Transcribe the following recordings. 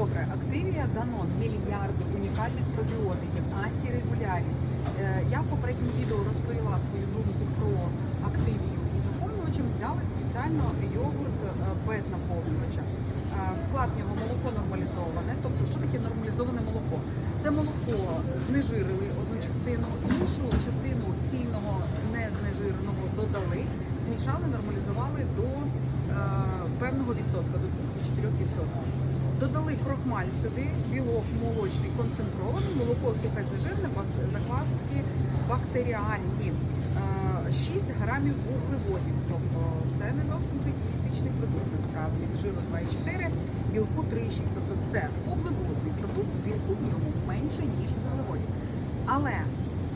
Добре, Активія дано мільярди унікальних пробіотиків, антирегулярість. Е, Я в попередньому відео розповіла свою думку про активію із наповнювачем. Взяли спеціально йогурт е, без наповнювача. Е, склад нього молоко нормалізоване. Тобто, що таке нормалізоване молоко? Це молоко знежирили одну частину, іншу частину цільного незнежиреного додали, змішали, нормалізували до певного відсотка, до 4%. Додали крохмаль сюди, білок молочний концентрований, молоко сухе знежирне, закваски бактеріальні. Е, 6 грамів вуглеводів. Тобто це не зовсім дієтичний продукт насправді. Жиру 2,4, білку 3,6. Тобто це вуглеводний продукт, білку в ньому менше, ніж вуглеводів. Але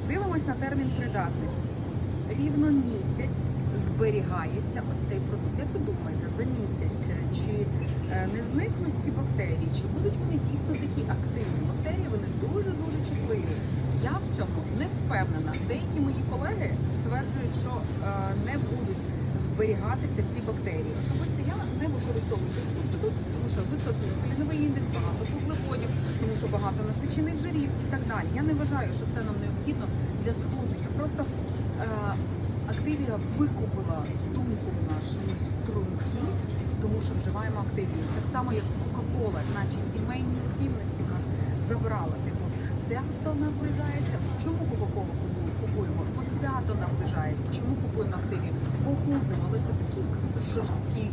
дивимось на термін придатності. Рівно місяць зберігається ось цей продукт. Як ви думаєте, за місяць е, чи е, не зникнуть ці бактерії, чи будуть вони дійсно такі активні? Бактерії вони дуже дуже чутливі. Я в цьому не впевнена. Деякі мої колеги стверджують, що е, не будуть зберігатися ці бактерії. Особисто я не використовую цей продукт, тому що високий інсуліновий індекс, багато вуглеводів, тому що багато насичених жирів і так далі. Я не вважаю, що це нам необхідно для схуднення. Просто Активія викупила думку в наші струнки, тому що вживаємо активію. Так само, як Кока-Кола, наче сімейні цінності в нас забрала. Типу, свято наближається. Чому Кока-Кола купуємо? Бо свято наближається. Чому купуємо активію? Бо худнемо, але це такі жорсткий